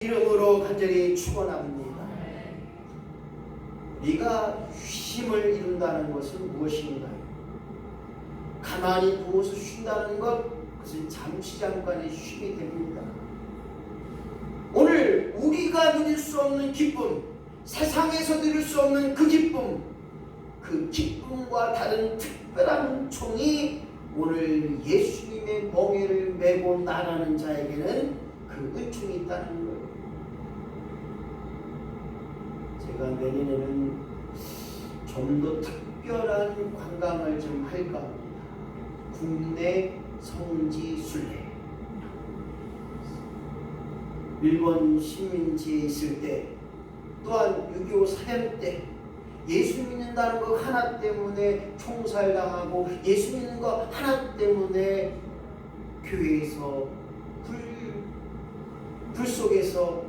이름으로 간절히 축원합니다. 네가 쉼을 이룬다는 것은 무엇인가? 가만히 누워서 쉰다는 것 그것은 잠시 잠깐의 쉼이 됩니다. 오늘 우리가 누릴 수 없는 기쁨, 세상에서 누릴 수 없는 그 기쁨, 그 기쁨과 다른 특별한 총이 오늘 예수님의 멍에를 메고 나가는 자에게는 그 은총이 있다는 거예요. 제가 내년에는 좀 더 특별한 관광을 좀 할까. 국내 성지 순례. 일본 식민지에 있을 때 또한 6.25 사변 때 예수 믿는다는 것 하나 때문에 총살당하고 예수 믿는 것 하나 때문에 교회에서 불, 불 속에서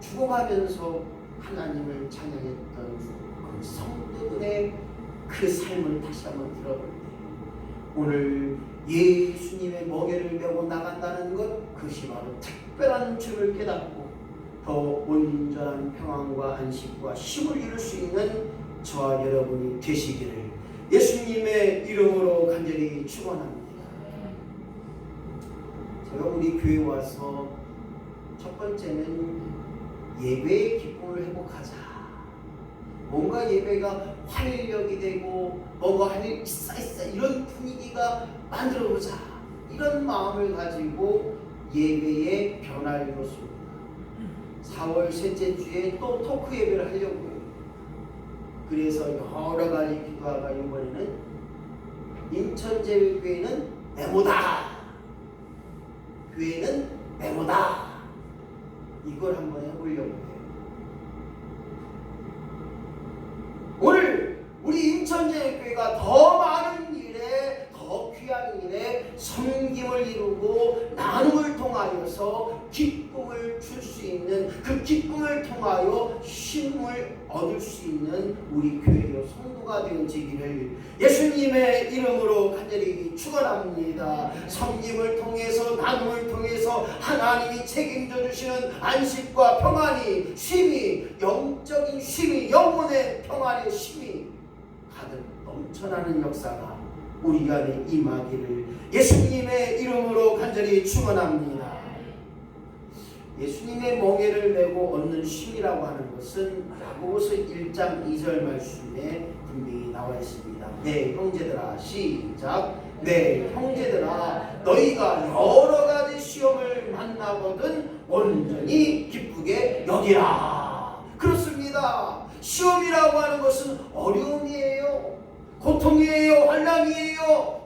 죽어가면서 하나님을 찬양했던 그 성도들의 그 삶을 다시 한번 들어볼 때 오늘 예수님의 멍에를 메고 나간다는 것 그것이 바로 특별한 줄을 깨닫고 더 온전한 평안과 안식과 쉼을 이룰 수 있는 저와 여러분이 되시기를 예수님의 이름으로 간절히 축원합니다. 제가 우리 교회 와서 첫 번째는 예배의 기쁨을 회복하자. 뭔가 예배가 활력이 되고 뭔가 활력 있어 있어 이런 분위기가 만들어보자. 이런 마음을 가지고 예배의 변화를 이뤘습니다. 4월 셋째 주에 또 토크 예배를 하려고요. 그래서 여러 가지 기도하가 이번에는 인천제일교회는 메모다. 교회는 메모다. 이걸 한번 해보려고 오늘 우리 인천제일교회가 더 많은 일에 더 귀한 일에 섬김을 이루고 나눔을 통하여서 기쁨을 줄 수 있는 그 기쁨을 통하여 쉼을 얻을 수 있는 우리 교회의 성도가 되어지기를 예수님의 이름으로 간절히 축원합니다. 섬김을 통해서 나눔을 통해서 하나님이 책임져 주시는 안식과 평안이 쉼이 영적인 쉼이 영혼의 평안의 쉼이 가득 넘쳐나는 역사가 우리 안에 임하기를 예수님의 이름으로 간절히 축원합니다. 예수님의 멍에를 메고 얻는 쉼이라고 하는 것은 야고보서 1장 2절 말씀에 분명히 나와 있습니다. 네 형제들아 시작 네 형제들아 너희가 여러 가지 시험을 만나거든 온전히 기쁘게 여기라 그렇습니다. 시험이라고 하는 것은 어려움이에요. 고통이에요. 환란이에요.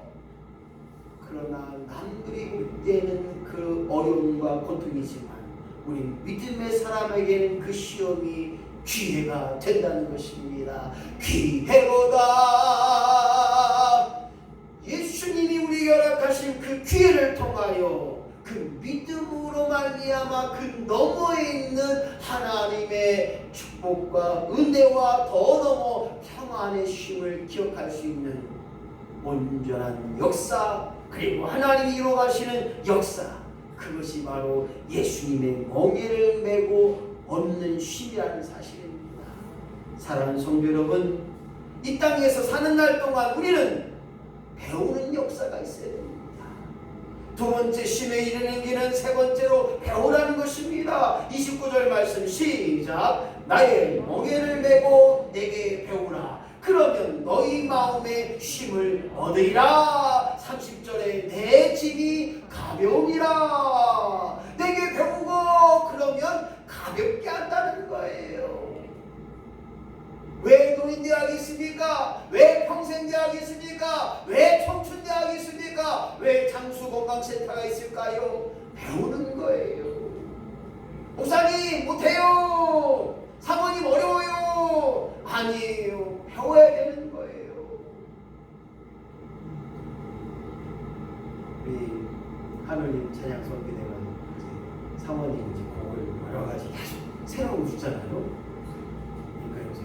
그러나 남들이 볼 때는 그 어려움과 고통이지만 우리 믿음의 사람에게는 그 시험이 기회가 된다는 것입니다. 기회로다. 예수님이 우리에게 허락하신 그 기회를 통하여 그 믿음으로 말미암아 그 너머에 있는 하나님의 축복과 은혜와 더 넘어 평안의 쉼을 기억할 수 있는 온전한 역사 그리고 하나님이 이루어가시는 역사 그것이 바로 예수님의 멍에를 메고 얻는 쉼이라는 사실입니다. 사랑하는 성도 여러분, 이 땅에서 사는 날 동안 우리는 배우는 역사가 있어야 됩니다. 두 번째 쉼에 이르는 길은 세 번째로 배우라는 것입니다. 29절 말씀 시작. 나의 멍에를 메고 내게 배우라. 그러면 너희 마음에 쉼을 얻으리라. 30절에 내 짐이 가벼우니라. 내게 배우고 그러면 가볍게 한다는 거예요. 왜 노인대학이 있습니까? 왜 평생대학이 있습니까? 왜 청춘대학이 있습니까? 왜 장수건강센터가 있을까요? 배우는 거예요. 목사님 못해요. 사모님 어려워요. 아니에요. 배워야 되는 거예요. 우리 하느님 찬양 선교대가 이제 사모님 이제 곡을 여러 가지 계속 새로운 거 주잖아요. 그러니까 이제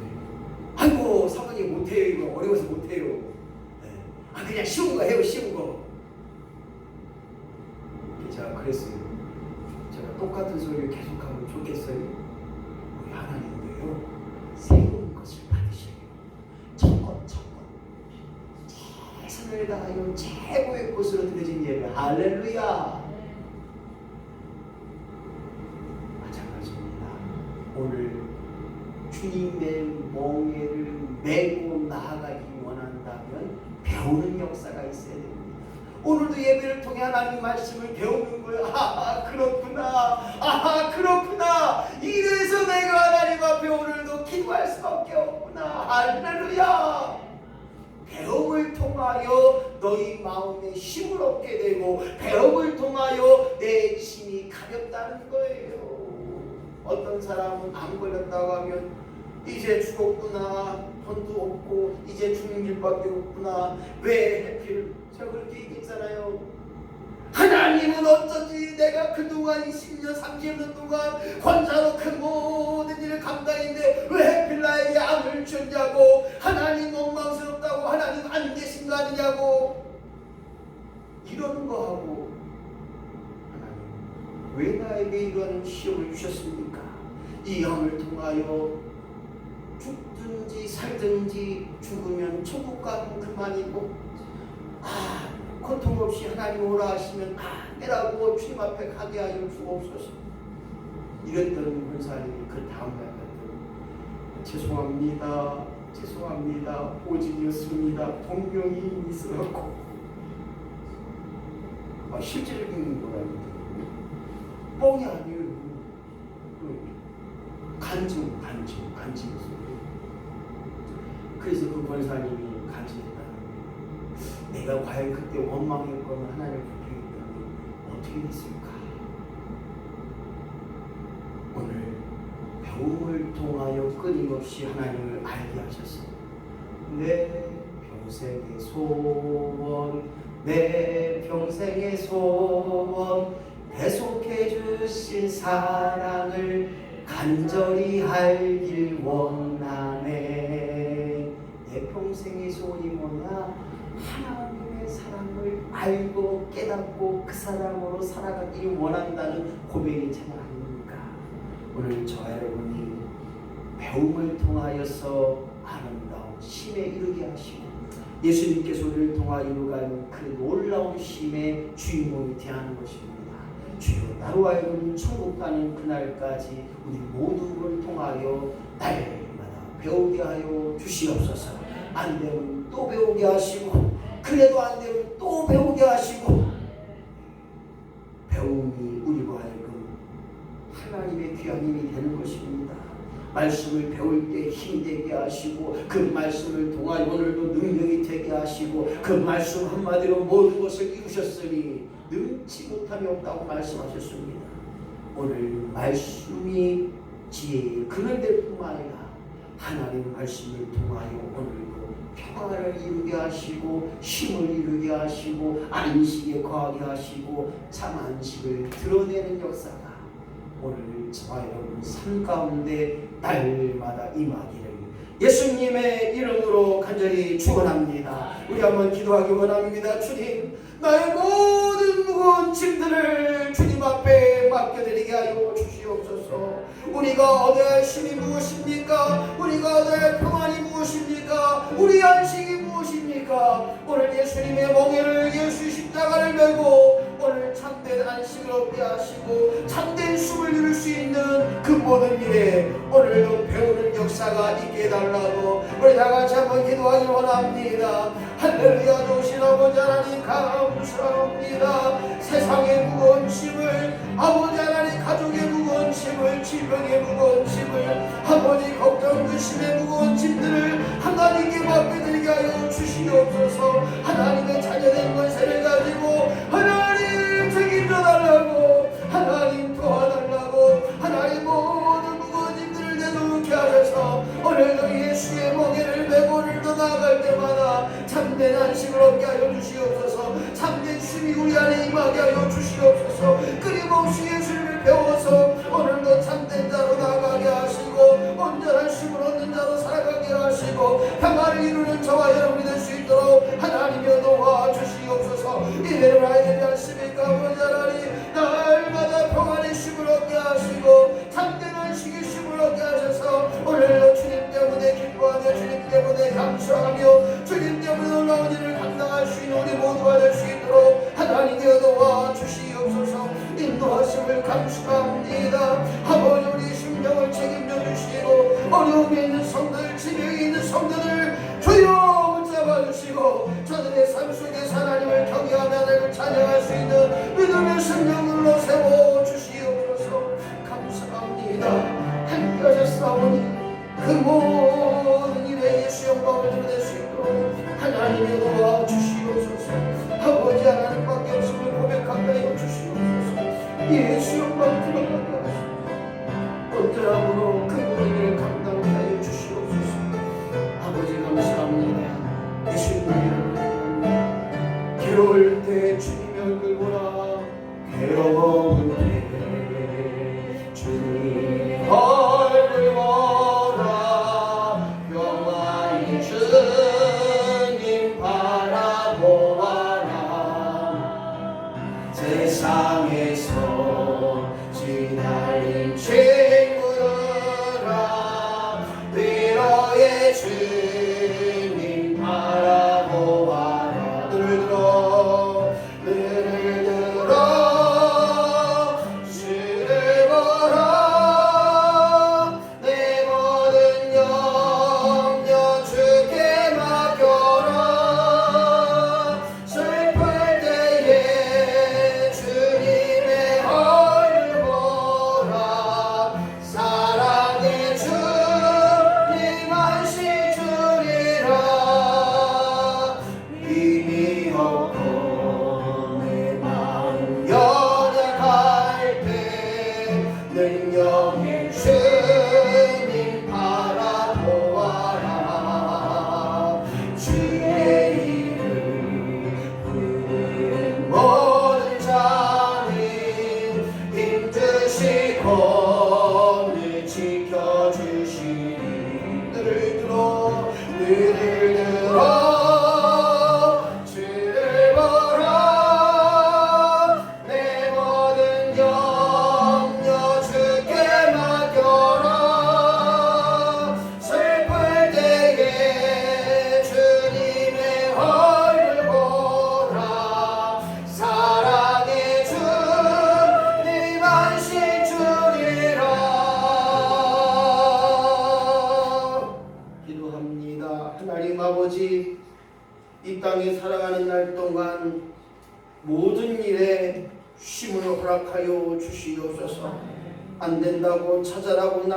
아이고 사모님 못해요 이거 어려워서 못해요. 네. 아 그냥 쉬운 거 해요 쉬운 거. 제가 그랬어요. 제가 똑같은 소리를 계속하면 좋겠어요? 우리 하나님도요 새로운 것을 받으셔요. 첫것 첫것 다하여 최고의 것으로 드려진 예배 할렐루야. 마찬가지입니다. 오늘 주님의 멍에를 메고 나아가기 원한다면 배우는 역사가 있어야 됩니다. 오늘도 예배를 통해 하나님 말씀을 배우는 거예요. 아 그렇구나. 아 그렇구나. 이래서 내가 하나님 앞에 오늘도 기도할 수밖에 없구나. 할렐루야. 배움을 통하여 너희 마음에 힘을 얻게 되고 배움을 통하여 내 짐이 가볍다는 거예요. 어떤 사람은 안 걸렸다고 하면 이제 죽었구나 돈도 없고 이제 죽는 길밖에 없구나 왜 해필 제가 그렇게 얘기했잖아요 하나님은 어쩐지 내가 그동안 20년 30년 동안 혼자로 그 모든 일을 감당했는데 왜 해필 나에게 암을 줬냐고 하나님 원망스럽 다고 하나님 안 계신 거 아니냐고. 이러는 거 하고 하나님 왜 나에게 이런 시험을 주셨습니까? 이 암을 통하여 죽든지 살든지 죽으면 천국 가면 그만이고 아 고통 없이 하나님 오라 하시면 아니라고 주님 앞에 가게 하여 주옵소서. 이랬던 권사님이 그 다음날 죄송합니다 죄송합니다. 오직이었습니다. 동명이 있어갖고. 아, 실질적인 거라는데. 뻥이 아니에요. 간증 간증 간증이었어요 그래서 그 권사님이 간증했다는 거예요. 내가 과연 그때 원망했거나 하나님을 불평했다면 어떻게 됐을까? 배움을 통하여 끊임없이 하나님을 알게 하셔서 내 평생의 소원 내 평생의 소원 계속해 주신 사랑을 간절히 알길 원하네. 내 평생의 소원이 뭐냐? 하나님의 사랑을 알고 깨닫고 그 사랑으로 살아가기를 원한다는 고백이 참 아닙니까 오늘 저와 여러분이 배움을 통하여서 아름다운 심에 이르게 하시고 예수님께서 우리를 통하여 이루가는 그 놀라운 심의 주인공이 되는 것입니다. 주여 나로 하여금 천국 가는 그날까지 우리 모두를 통하여 날마다 배우게 하여 주시옵소서. 안 되면 또 배우게 하시고 그래도 안 되면 또 배우게 하시고 하나님의 귀한 힘이 되는 것입니다 말씀을 배울 때 힘되게 하시고 그 말씀을 통하여 오늘도 능력이 되게 하시고 그 말씀 한마디로 모든 것을 이루셨으니 능치 못함이 없다고 말씀하셨습니다. 오늘 말씀이 지혜의 그늘 될 뿐만 아니라 하나님 말씀을 통하여 오늘도 평화를 이루게 하시고 힘을 이루게 하시고 안식에 거하게 하시고 참 안식을 드러내는 역사가 오늘 여러분 삶 가운데 날마다 임하기를 예수님의 이름으로 간절히 축원합니다. 우리 한번 기도하기 원합니다. 주님, 나의 모든 무거운 짐들을 주님 앞에 맡겨드리게 하여 주시옵소서. 우리가 얻어야 할 힘이 무엇입니까? 우리가 얻어야 할 평안이 무엇입니까? 우리 안식이 무엇입니까? 오늘 예수님의 멍에를 예수 십자가를 메고 참된 안식을 얻게 하시고 참된 숨을 이룰 수 있는 그 모든 일에 오늘도 배우는 역사가 있게 해달라고 우리 다 같이 한번 기도하기 원합니다. 할렐루야 좋으신 아버지 하나님 감사합니다. 세상의 무거운 짐을 아버지 하나님 가족의 무거운 짐을 질병의 무거운 짐을 아버지 걱정 근심의 무거운 짐들을 하나님께 맡겨드리게 하여 주시옵소서. 하나님의 때마다 참된 안식을 얻게 하여 주시옵소서. 참된 쉼이 우리 안에 임하게 하여 주시옵소서. 끊임없이 예수 믿음의 심령으로 세워 주시옵소서. 감사합니다. 함께 하셨사오니 그 모든 일에 예수 영광을 드러낼 수 있도록 하나님의 도와 주시옵소서. 아버지 하나님밖에 없음을 고백하게 하여 주시옵소서. 예수 영광을 드러나게 하소서. 온전함으로 그 모든 일을 감당하게 하여 주시옵소서. 아버지 감사합니다. 예수님 이름으로 괴로울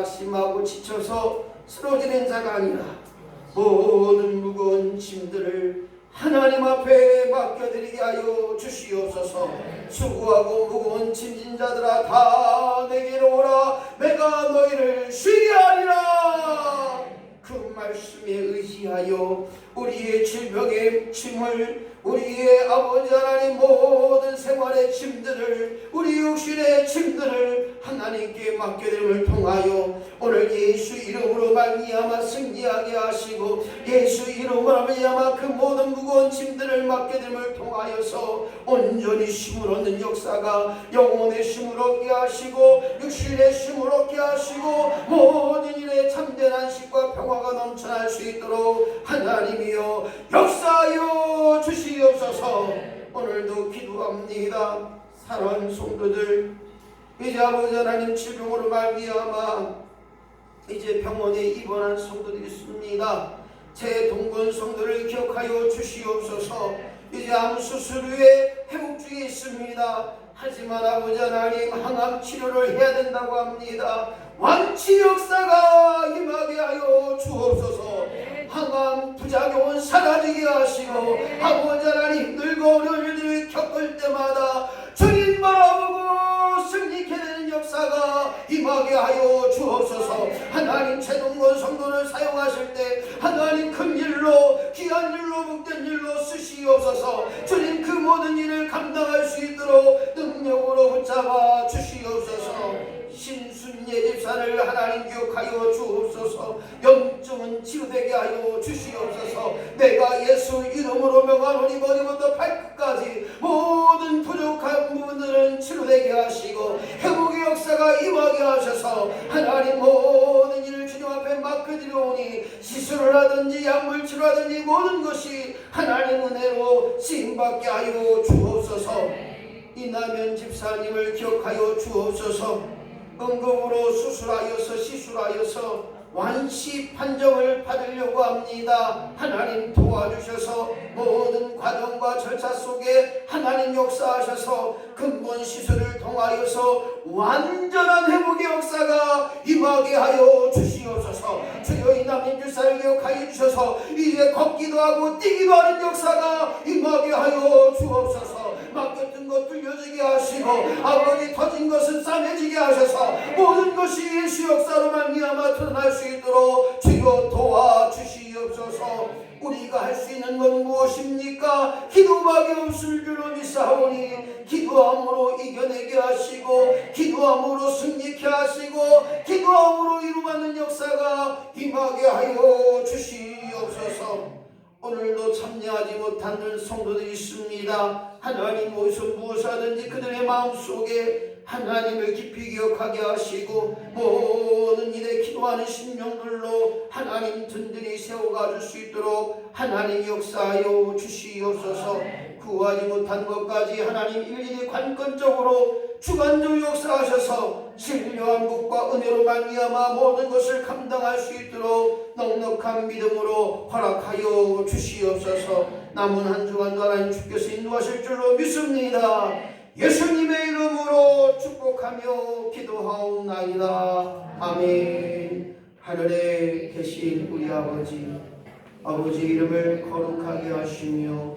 낙심하고 지쳐서 쓰러지는 자가 아니라 모든 무거운 짐들을 하나님 앞에 맡겨드리게 하여 주시옵소서. 수고하고 무거운 짐진 자들아 다 내게로 오라. 내가 너희를 쉬게 하리라. 그 말씀에 의지하여 우리의 질병의 짐을 우리의 아버지 하나님 모든 생활의 짐들을 우리 육신의 짐들을 하나님께 맡겨드림을 통하여 오늘 예수 이름으로 말미암아 승리하게 하시고 예수 이름으로 말미암아 그 모든 무거운 짐들을 맡겨드림을 통하여서 온전히 힘을 얻는 역사가 영혼의 힘을 얻게 하시고 육신의 힘을 얻게 하시고 모든 일에 참된 안식과 평화가 넘쳐날 수 있도록 하나님이 여 역사하여 주시옵소서. 오늘도 기도합니다. 사랑하는 성도들 이제 아버지 하나님 질병으로 말미암아 이제 병원에 입원한 성도들이 있습니다. 제 동건 성도를 기억하여 주시옵소서. 이제 암 수술 후에 회복 중에 있습니다. 하지만 아버지 하나님 항암 치료를 해야 된다고 합니다. 완치 역사가 임하게 하여 주옵소서 항암 부작용은 사라지게 하시고 아버지 하나님 힘들고 어려운 일들을 겪을 때마다 주님 바라보고 승리케 되는 역사가 임하게 하여 주옵소서. 하나님 최동건 성도를 사용하실 때 하나님 큰 일로 귀한 일로 복된 일로 쓰시옵소서. 주님 그 모든 일을 감당할 수 있도록 능력으로 붙잡아 주시옵소서. 신순예 집사를 하나님 기억하여 주옵소서. 영 적은 치유되게 하여 주시옵소서. 내가 예수 이름으로 명하노니 머리부터 발끝까지 모든 부족한 부분들은 치유되게 하시고 회복의 역사가 임하게 하셔서 하나님 모든 일을 주님 앞에 맡겨드려오니 시술을 하든지 약물 치료하든지 모든 것이 하나님 은혜로 쓰임받게 하여 주옵소서. 이남현 집사님을 기억하여 주옵소서. 응급으로 수술하여서 시술하여서 완시 판정을 받으려고 합니다. 하나님 도와주셔서 모든 과정과 절차 속에 하나님 역사하셔서 근본 시술을 통하여서 완전한 회복의 역사가 임하게 하여 주시옵소서 주여 이 남인 주사를 기억하여 주셔서 이제 걷기도 하고 뛰기도 하는 역사가 임하게 하여 주옵소서 맡겼던 것 들려지게 하시고 아버지 터진 것은 싸매지게 하셔서 모든 것이 예수 역사로 말미암아 드러날 수 있도록 주여 도와주시옵소서 우리가 할 수 있는 건 무엇입니까? 기도밖에 없을 줄로 믿사오니 기도함으로 이겨내게 하시고 기도함으로 승리케 하시고 기도함으로 이루어가는 역사가 임하게 하여 주시옵소서 오늘도 참여하지 못한 성도들이 있습니다. 하나님 어디서 무엇을 하든지 그들의 마음속에 하나님을 깊이 기억하게 하시고 모든 일에 기도하는 심령들로 하나님 든든히 세워가 줄 수 있도록 하나님 역사하여 주시옵소서 구하지 못한 것까지 하나님 일일이 관건적으로 주관적으로 역사하셔서 신령한 복과 은혜로 말미암아 모든 것을 감당할 수 있도록 넉넉한 믿음으로 허락하여 주시옵소서. 남은 한 주간도 하나님 주께서 인도하실 줄로 믿습니다. 예수님의 이름으로 축복하며 기도하옵나이다. 아멘. 하늘에 계신 우리 아버지 아버지 이름을 거룩하게 하시며